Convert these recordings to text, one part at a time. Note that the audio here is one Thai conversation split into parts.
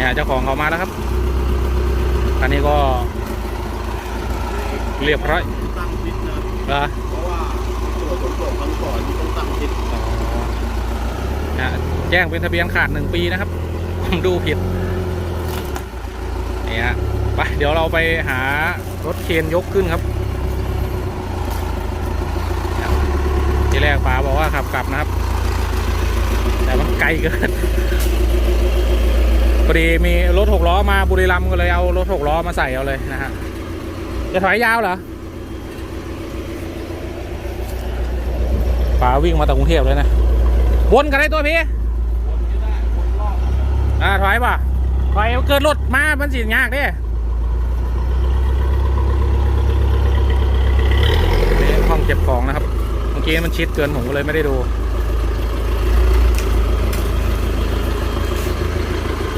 เนี่ยเจ้าของเขามาแล้วครับอันนี้ก็ เรียบร้อยตั้งทิศนะเหรอเพราะว่าตัวขนส่งครั้งก่อนต้องตั้งทิศนะแจ้งเป็นทะเบียนขาดหนึ่งปีนะครับ ผมดูผิดนี่ฮะไปเดี๋ยวเราไปหารถเคนยกขึ้นครับทีแรกป๋าบอกว่าขับกลับนะครับ แต่มันไกลเกิน พอดีมีรถหกล้อมาบุรีรัมย์ก็เลยเอารถหกล้อมาใส่เอาเลยนะฮะจะถอยยาวเหรอป๋าวิ่งมาจากกรุงเทพเลยนะวนกันได้ตัวพี่อ่าถอยป่ะถอยเกิดรถมามันสิยากเด้ห้องเก็บของนะครับ เมื่อกี้มันชิดเกินผมก็เลยไม่ได้ดู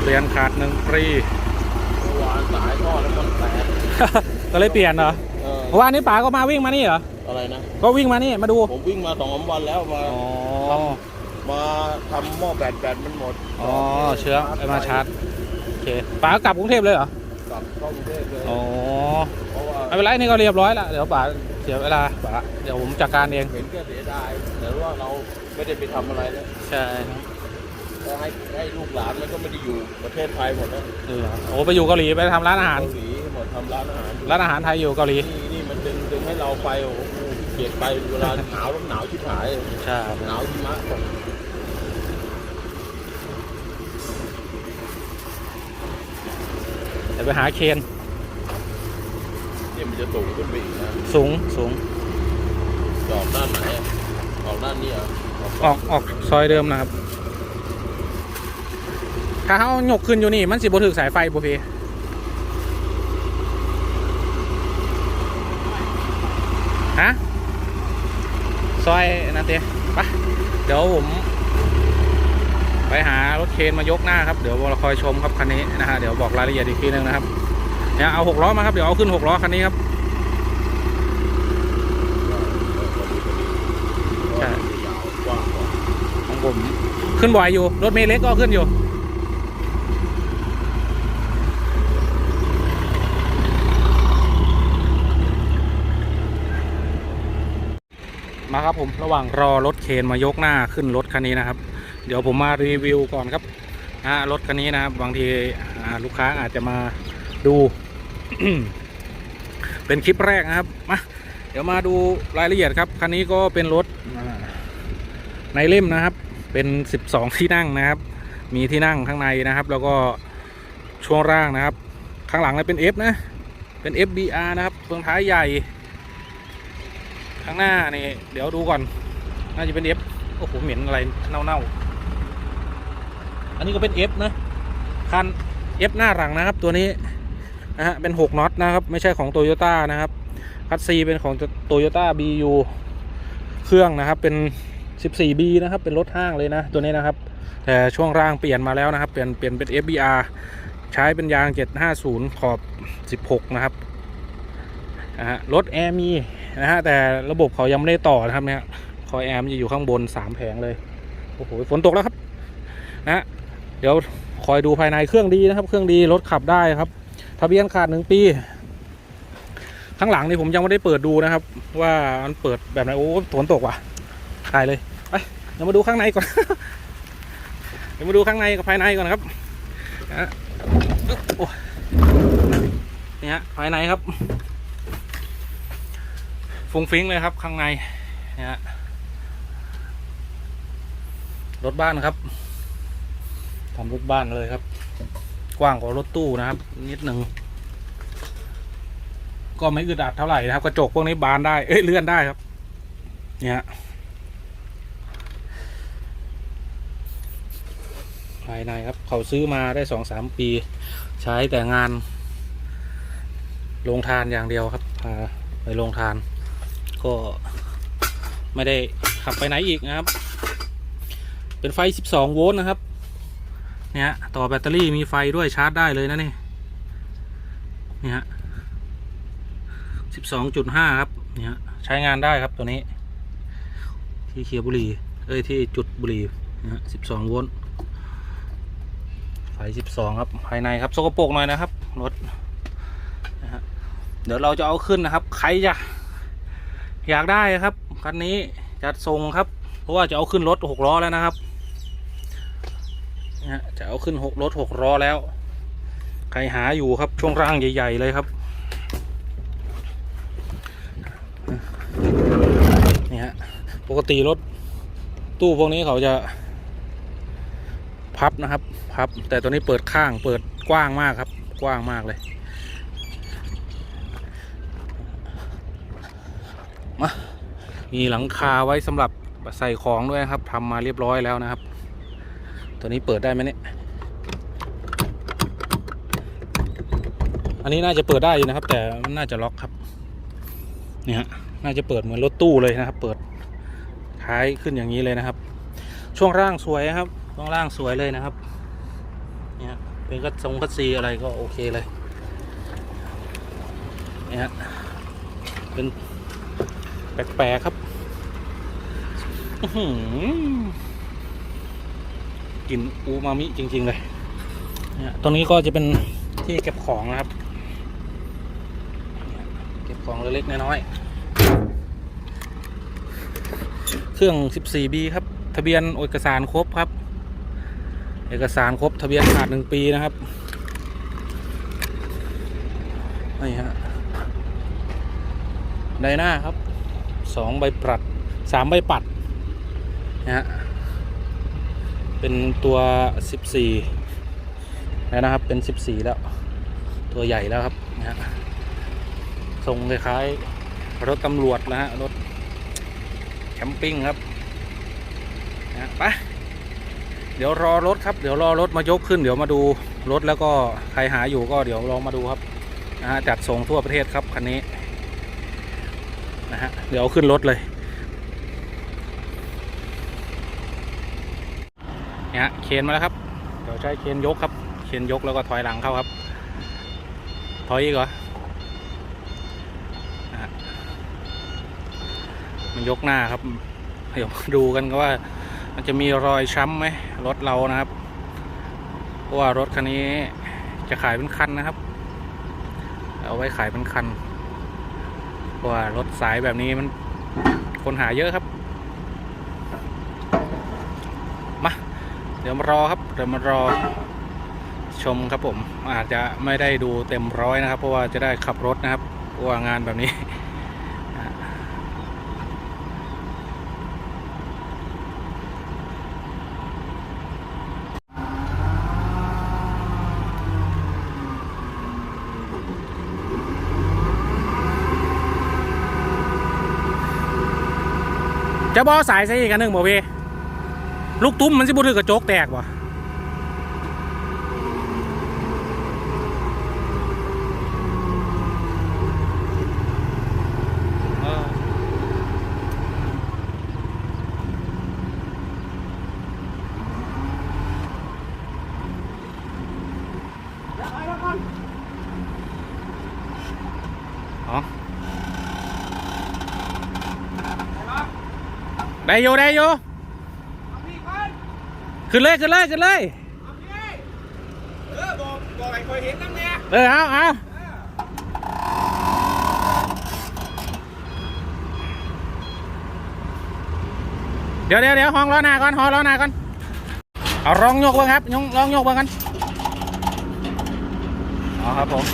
เรียนขาดหนึ่งฟรีเมื่อวานสายท่อน้ำมันแตกก็เลยเปลี่ยนเหรอเออเมื่อวานนี้ป๋าก็มาวิ่งมานี่เหรอ อะไรนะ ก็วิ่งมานี่มาดู ผมวิ่งมาสองสามวันแล้วมา อ๋อ มาทำหม้อแบตแบตมันหมดอ๋อ เชื้อไปมาชาร์จ โอเคป๋าก็กลับกรุงเทพเลยเหรอ กลับเข้ากรุงเทพเลยอ๋อ เพราะว่าไม่เป็นไรนี่ก็เรียบร้อยแล้วเดี๋ยวป๋าเสียเวลาป๋าเดี๋ยวผมจัดการเอง เห็นก็เสียดายแต่ว่าเราไม่ได้ไปทำอะไรแล้วใช่ครับ ก็ให้ให้ลูกหลานมันก็ไม่ได้อยู่ประเทศไทยหมดแล้วเออโอ้ไปอยู่เกาหลีไปทำร้านอาหาร เกาหลีหมดทำร้านอาหารอยู่ร้านอาหารไทยอยู่เกาหลี นี่นี่มันดึงดึงให้เราไปโอ้โหเกลียดไปเวลาหนาวแล้วหนาวชิบหายใช่ หนาวหิมะตกเดี๋ยวไปหาเคน เนี่ยมันจะสูงขึ้นไปอีกนะสูงสูงจะออกด้านไหนอะออกด้านนี้เหรอออกออกซอยเดิมนะครับ ถ้าเขาหยกขึ้นอยู่นี่มันสิบถึกสายไฟบุพีฮะซอยนั่นเต้ปะเดี๋ยวผม ไปหารถเคนมายกหน้าครับ เดี๋ยวเราคอยชมครับคันนี้นะฮะเดี๋ยวบอกรายละเอียดอีกทีนึงนะครับเนี่ยเอาหกล้อมาครับเดี๋ยวเอาขึ้นหกล้อคันนี้ครับใช่ยาวกว้างกว่าของผมขึ้นบ่อยอยู่รถเมล์เล็กก็ขึ้นอยู่ มาครับผมระหว่างรอรถเคนมายกหน้าขึ้นรถคันนี้นะครับ เดี๋ยวผมมารีวิวก่อนครับนะรถคันนี้นะครับบางทีลูกค้าอาจจะมาดู เป็นคลิปแรกนะครับมาเดี๋ยวมาดูรายละเอียดครับคันนี้ก็เป็นรถในเล่มนะครับ เป็น 12 ที่นั่งนะครับ มีที่นั่งข้างในนะครับ แล้วก็ช่วงล่างนะครับ ข้างหลังเนี่ยเป็น F นะเป็น FBR นะครับเฟืองท้ายใหญ่ ข้างหน้านี่เดี๋ยวดูก่อน น่าจะเป็น F โอ้โหเหม็นอะไรเน่าๆ อันนี้ก็เป็น F นะ คัน F หน้าหลังนะครับ ตัวนี้นะฮะเป็น6น็อตนะครับ ไม่ใช่ของโตโยต้านะครับ คัตซีเป็นของโตโยต้า BU เครื่องนะครับ เป็น 14B นะครับ เป็นรถห้างเลยนะ ตัวนี้นะครับ แต่ช่วงล่างเปลี่ยนมาแล้วนะครับ เปลี่ยนเปลี่ยนเป็น FBR ใช้เป็นยาง 750 ขอบ 16 นะครับนะฮะรถแอร์มี นะฮะแต่ระบบเขายังไม่ได้ต่อนะครับเนี่ยคอยแอมจะอยู่ข้างบน3แผงเลยโอ้โหฝนตกแล้วครับนะเดี๋ยวคอยดูภายในเครื่องดีนะครับ เครื่องดีรถขับได้ครับ ทะเบียนขาดหนึ่งปี ข้างหลังนี่ผมยังไม่ได้เปิดดูนะครับ ว่ามันเปิดแบบไหนโอ้ฝนตกว่ะถ่ายเลยไปเดี๋ยวมาดูข้างในก่อนเดี๋ยวมาดูข้างในกับภายในก่อนครับนะฮะโอ้นี่ฮะภายในครับ ฟุ้งฟิ้งเลยครับข้างในนี่ฮะรถบ้านครับทำรถบ้านเลยครับ กว้างกว่ารถตู้นะครับ นิดหนึ่งก็ไม่อึดอัดเท่าไหร่นะครับ กระจกพวกนี้บานได้เอ้ยเลื่อนได้ครับ เนี่ยภายในครับ เขาซื้อมาได้สองสามปี ใช้แต่งาน โรงทานอย่างเดียวครับพาไปโรงทาน ก็ไม่ได้ขับไปไหนอีกนะครับ เป็นไฟ 12 โวลต์นะครับ เนี่ยฮะต่อแบตเตอรี่มีไฟด้วยชาร์จได้เลยนะนี่ เนี่ยฮะ12.5ครับ เนี่ยฮะใช้งานได้ครับตัวนี้ ที่เคียร์บุหรี่เอ้ยที่จุดบุหรี่นะฮะ12โวลต์ ไฟยสิบสองครับ ภายในครับสกปรกหน่อยนะครับรถนะฮะเดี๋ยวเราจะเอาขึ้นนะครับ ใครจะ อยากได้ครับคันนี้จัดส่งครับ เพราะว่าจะเอาขึ้นรถหกล้อแล้วนะครับจะเอาขึ้นหกรถหกล้อแล้ว ใครหาอยู่ครับช่วงร่างใหญ่ ๆ เลยครับนี่ฮะปกติรถตู้พวกนี้เขาจะพับนะครับพับแต่ตัวนี้เปิดข้างเปิดกว้างมากครับ กว้างมากเลยมา มีหลังคาไว้สำหรับใส่ของด้วยครับทำมาเรียบร้อยแล้วนะครับ ตัวนี้เปิดได้ไหมเนี่ย อันนี้น่าจะเปิดได้อยู่นะครับ แต่มันน่าจะล็อกครับ เนี่ฮะน่าจะเปิดเหมือนรถตู้เลยนะครับ เปิดท้ายขึ้นอย่างนี้เลยนะครับ ช่วงล่างสวยครับช่วงล่างสวยเลยนะครับ เนี่ยเป็นกระทรงกระซีอะไรก็โอเคเลยเนี่ยฮะเป็นแปลกๆครับ กลิ่นอูมามิจริง ๆ เลยเนี่ยตรงนี้ก็จะเป็นที่เก็บของนะครับ เก็บของเล็กๆน้อยๆ เครื่อง 14B ครับ ทะเบียนเอกสารครบครับ เอกสารครบทะเบียนขาดหนึ่งปีนะครับนี่ฮะไดหน้าครับสองใบปัดสามใบปัด นะฮะเป็นตัวสิบสี่แล้วนะครับ เป็นสิบสี่แล้ว ตัวใหญ่แล้วครับนะฮะทรงคล้ายๆรถตำรวจนะฮะ รถแคมปิ้งครับนะไปเดี๋ยวรอรถครับ เดี๋ยวรอรถมายกขึ้น เดี๋ยวมาดูรถแล้วก็ใครหาอยู่ก็เดี๋ยวลองมาดูครับนะฮะจัดส่งทั่วประเทศครับคันนี้นะฮะเดี๋ยวเอาขึ้นรถเลย เนี่ยเคนมาแล้วครับเดี๋ยวใช้เคนยกครับเคนยกแล้วก็ถอยหลังเข้าครับ ถอยอีกเหรอมันยกหน้าครับเดี๋ยวดูกันก็ว่า มันจะมีรอยช้ำไหมรถเรานะครับเพราะว่ารถคันนี้จะขายเป็นคันนะครับ เอาไว้ขายเป็นคันเพราะว่ารถสายแบบนี้มันคนหาเยอะครับ มา เดี๋ยวมารอครับเดี๋ยวมารอชมครับผมอาจจะไม่ได้ดูเต็มร้อยนะครับ เพราะว่าจะได้ขับรถนะครับว่างานแบบนี้จะบอสายใส่อีกอันหนึ่งบ่พี่ ลูกตุ้มมันสิบุถือกระจกแตกบ่เอออ๋อได้อยู่ได้อยู่ ขึ้นเลยขึ้นเลยขึ้นเลยเออบอกบอกไอ้คอยเห็นนั่นเนี่ยเออเอาเอาเดี๋ยวเดี๋ยวเดี๋ยวห้องล้อหน้าก่อนห้องล้อหน้าก่อนเอาลองยกเบ้างครับยกลองยกเบ้างกันเอาครับผม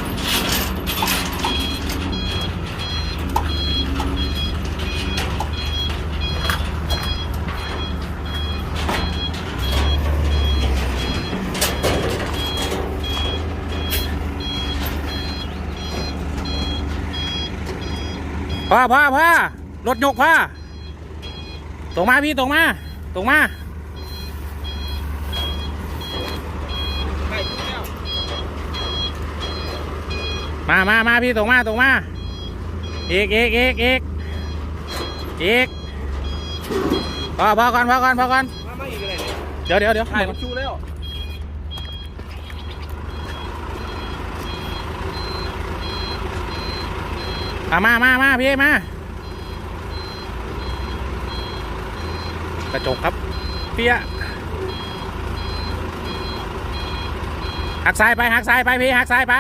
พ่อพ่อพ่อรถยกพ่อตรงมาพี่ตรงมา ตรงมาใช่แล้วมามามาพี่ตรงมาตรงมาอีกอีกอีกอีกอีกพอพอก่อนพอก่อนพอก่อน มามาอีกอะไรเนี่ยเดี๋ยวเดี๋ยวเดี๋ยวถ่ายมันชูแล้ว อะมามามาพี่มา กระจกครับ เปี้ยหักซ้ายไปหักซ้ายไปพี่หักซ้ายไป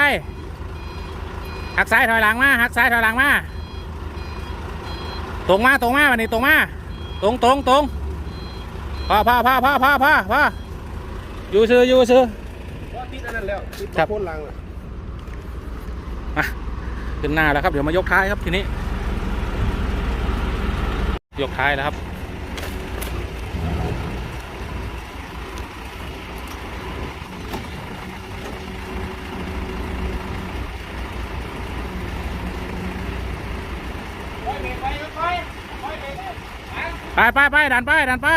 หักซ้ายถอยหลังมาหักซ้ายถอยหลังมาตรงมาตรงมาวันนี้ตรงมาตรงตรงตรงพอพอพอพอพอพอพออยู่ซื้ออยู่ซื้อว่าติดอันนั้นแล้วติดครับโคนลังอะมา ขึ้นหน้าแล้วครับ เดี๋ยวมายกท้ายครับทีนี้ ยกท้ายแล้วครับ ไปไปไปดันไปดันไป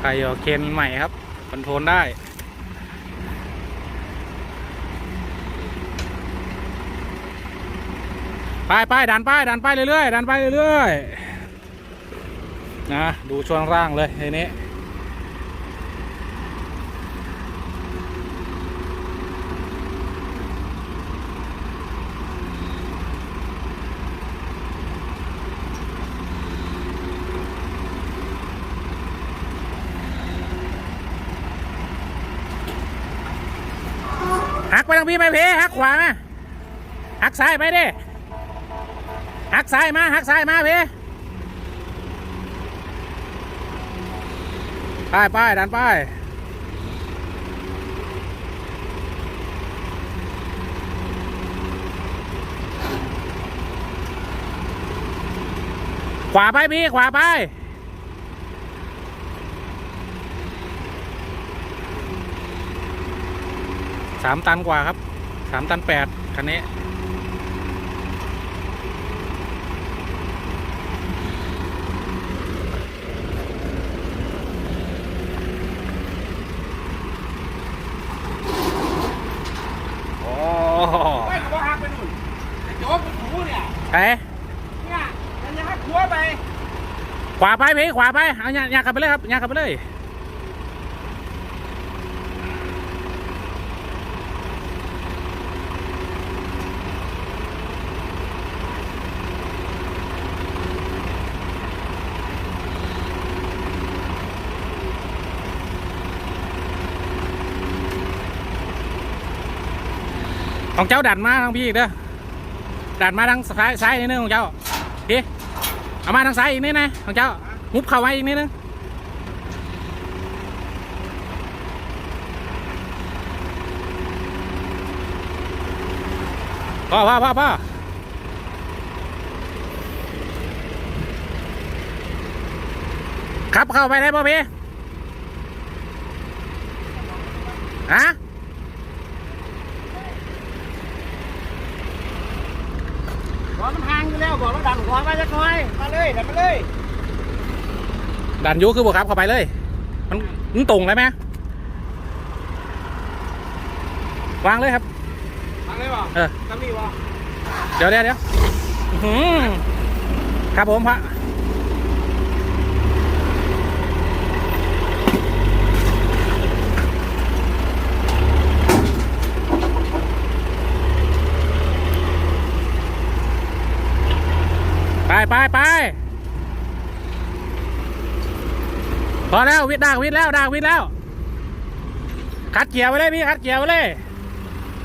ไข่ออกเคนใหม่ครับคอนโทรลได้ ไปไปดันไปดันไปเรื่อยๆดันไปเรื่อยๆนะดูช่วงล่างเลยทีนี้หักไปทางพี่ไปเพหักขวามาหักซ้ายไปดิ หักซ้ายมาหักซ้ายมาพี่ไปไปดันไปขวาไปพี่ขวาไปสามตันกว่าครับสามตันแปดคันนี้ โอ้ ไม่ก็หักไปนู่นไอ้โจ๊กมันถูเนี่ย ไป เนี่ยมันจะหักหัวไป ข วาไปพี่ขวาไปเอาอย่าอย่ากลับไปเลยครับอย่ากลับไปเลยของเจ้าดันมาทางพี่อีกเด้อดันมาทางซ้ายซ้ายนิดนึงของเจ้า เอามาทางซ้ายอีกนิดนะของเจ้ามุบเข้าไว้อีกนิดนึงพ่อพ่อพ่อพ่อขับเข้าไปได้ป่ะพี่ฮะ บอกมันห่างอยู่แล้วบอกว่าดั นขวามาจะคอย มาเลยดันมาเลยดันอยูคือบุครับเข้าไปเลย มันมันตรงเลยไหมวางเลยครับทางไหนวะเออทางนี้วะเดี๋ยวเดี๋ยวเดี๋ยวอื้อหือครับผมพระ ไปไปไปพอแล้ววิดดากวิดแล้วดากวิดแล้ว คัดเกียร์ไว้เลยพี่คัดเกียร์ไว้เลย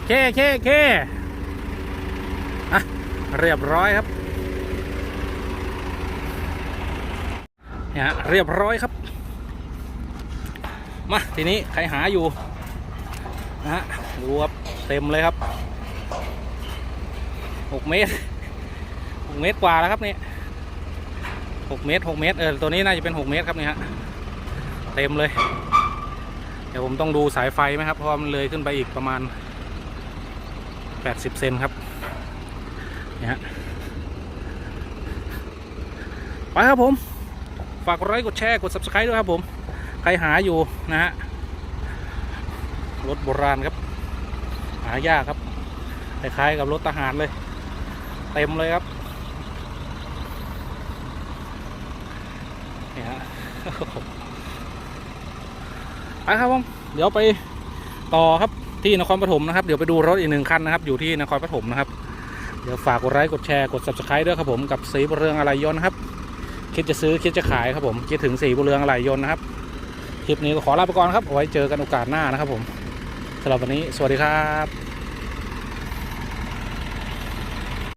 เคเคเคอะเรียบร้อยครับเนี่ยฮะเรียบร้อยครับ มาทีนี้ใครหาอยู่นะฮะดูครับเต็มเลยครับหกเมตร เมตรกว่าแล้วครับนี่หกเมตรหกเมตรเออตัวนี้น่าจะเป็นหกเมตรครับนี่ฮะเต็มเลย เดี๋ยวผมต้องดูสายไฟไหมครับเพราะมันเลยขึ้นไปอีกประมาณ80เซนครับเนี่ยฮะไปครับผม ฝากกดไลค์กดแชร์กด subscribe ด้วยครับผม ใครหาอยู่นะฮะรถโบราณครับ หายากครับคล้ายๆกับรถทหารเลย เต็มเลยครับ นี่ยฮะไปครับผมเดี๋ยวไปต่อครับที่นครปฐมนะครับ เดี๋ยวไปดูรถอีกหนึ่งคันนะครับ อยู่ที่นครปฐมนะครับ เดี๋ยวฝากกดไลค์กดแชร์กด subscribe ด้วยครับผมกับสีบุญเรืองอะไรยนต์นะครับ คิดจะซื้อคิดจะขายครับผมคิดถึงสีบุญเรืองอะไรยนต์นะครับคคลิปนี้ก็ขอลาไปก่อนครับเอาไว้เจอกันโอกาสหน้านะครับผมสำหรับวันนี้สวัสดีครับ